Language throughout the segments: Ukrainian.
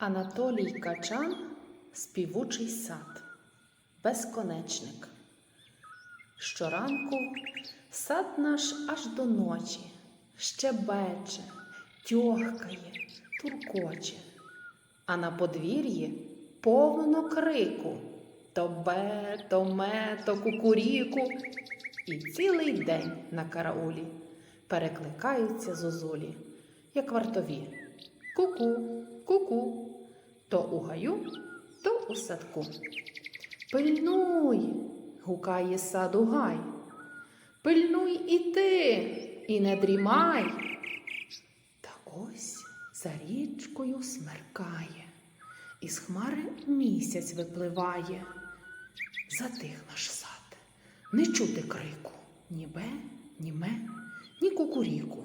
Анатолій Качан співучий сад, безконечник. Щоранку сад наш аж до ночі щебече, тьохкає, туркоче, а на подвір'ї повно крику то бе, то ме, то кукуріку, і цілий день на караулі перекликаються зозулі, як вартові. Ку-ку, ку-ку, то у гаю, то у садку. Пильнуй, гукає саду гай. Пильнуй і ти, і не дрімай. Та ось за річкою смеркає, із хмари місяць випливає. Затих наш сад, не чути крику, ні бе, ні ме, ні кукуріку.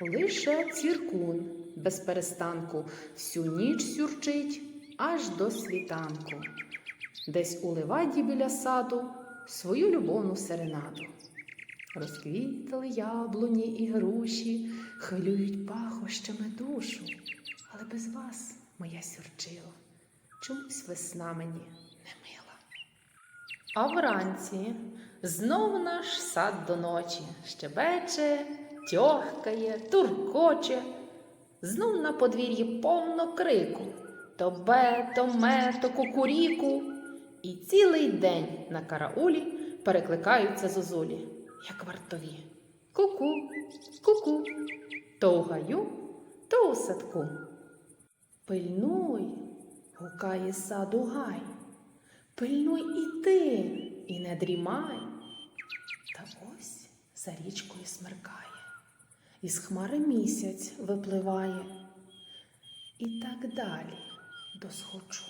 Лише цвіркун без перестанку всю ніч сюрчить аж до світанку, десь у ливаді біля саду свою любовну серенаду. Розквітли яблуні і груші, хвилюють пахощами душу, але без вас, моя сюрчила, чомусь весна мені не мила. А вранці знов наш сад до ночі щебече, тьохкає, туркоче. Знов на подвір'ї повно крику то бе, то ме, то кукуріку. І цілий день на караулі перекликаються зозулі, як вартові. Ку-ку, ку-ку, то у гаю, то у садку. Пильнуй, гукає саду гай. Пильнуй і ти, і не дрімай. Та ось за річкою смеркає, із хмари місяць випливає. І так далі досхочу.